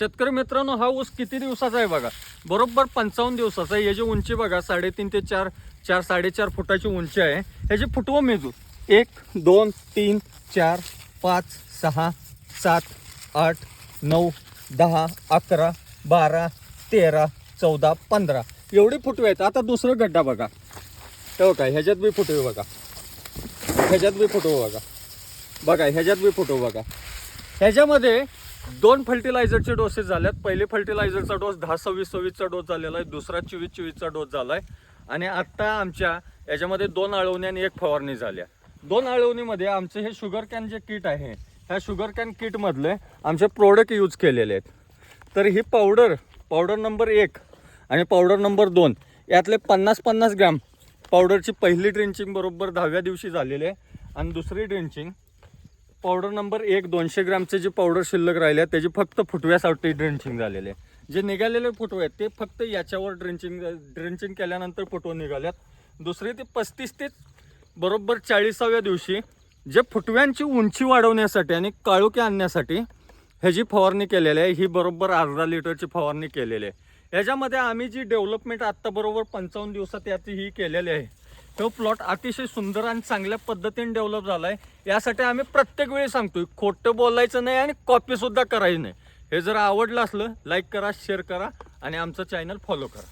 शेतकरी मित्रांनो हा ऊस किती दिवसाचा आहे बघा? बरोबर पंचावन्न दिवसाचा आहे. याची उंची बघा साडेतीन ते चार चार साडेचार फुटाची उंची आहे. ह्याची फुटवं मेजू एक दोन तीन चार पाच सहा सात आठ नऊ दहा अकरा बारा तेरा चौदा पंधरा. एवढी फुटवे आहेत. आता दुसरं गड्डा बघा. तेव्हा काय? ह्याच्यात बी फुटवे बघा. ह्याच्यात बी फुटवू बघा. बघा ह्याच्यात बी फुटवू बघा. ह्याच्यामध्ये दोन फर्टिलायझरचे डोसेस झाल्यात. पहिले फर्टिलायझरचा डोस दहा सव्वीस सव्वीसचा डोस झालेला आहे. दुसरा चोवीस चोवीसचा डोस झाला आहे आणि आत्ता आमच्या याच्यामध्ये दोन आळवणी आणि एक फवारणी झाल्या दोन आळवणीमध्ये आमचं हे शुगर कॅन जे किट आहे ह्या शुगर कॅन किटमधले आमचे प्रोडक्ट यूज केलेले आहेत. तर ही पावडर पावडर नंबर एक आणि पावडर नंबर दोन यातले पन्नास पन्नास ग्रॅम पावडरची पहिली ड्रिंचिंग बरोबर दहाव्या दिवशी झालेली आहे. आणि दुसरी ड्रिंचिंग पावडर नंबर एक दोनशे ग्रामचे जे पावडर शिल्लक राहिले त्याची फक्त फुटव्यासाठी ड्रिंचिंग झालेले आहे. जे निघालेले फुटवे आहेत ते फक्त याच्यावर ड्रिंचिंग ड्रिंचिंग केल्यानंतर फुटवे निघाल्यात दुसरे ते पस्तीस ते बरोबर चाळीसाव्या दिवशी जे फुटव्यांची उंची वाढवण्यासाठी आणि काळोखी आणण्यासाठी ह्याची फवारणी केलेली आहे ही बरोबर अर्धा लिटरची फवारणी केलेली आहे. याच्यामध्ये आम्ही जी डेव्हलपमेंट आत्ता बरोबर पंचावन्न दिवसात याची ही केलेली आहे तो प्लॉट अतिशय सुंदर आणि चांगल्या पद्धतीने डेव्हलप झाला आहे यासाठी आम्ही प्रत्येक वेळी सांगतोय खोटं बोलायचं नाही आणि कॉपीसुद्धा करायची नाही. हे जर आवडलं असलं लाईक करा शेअर करा आणि आमचं चॅनल फॉलो करा.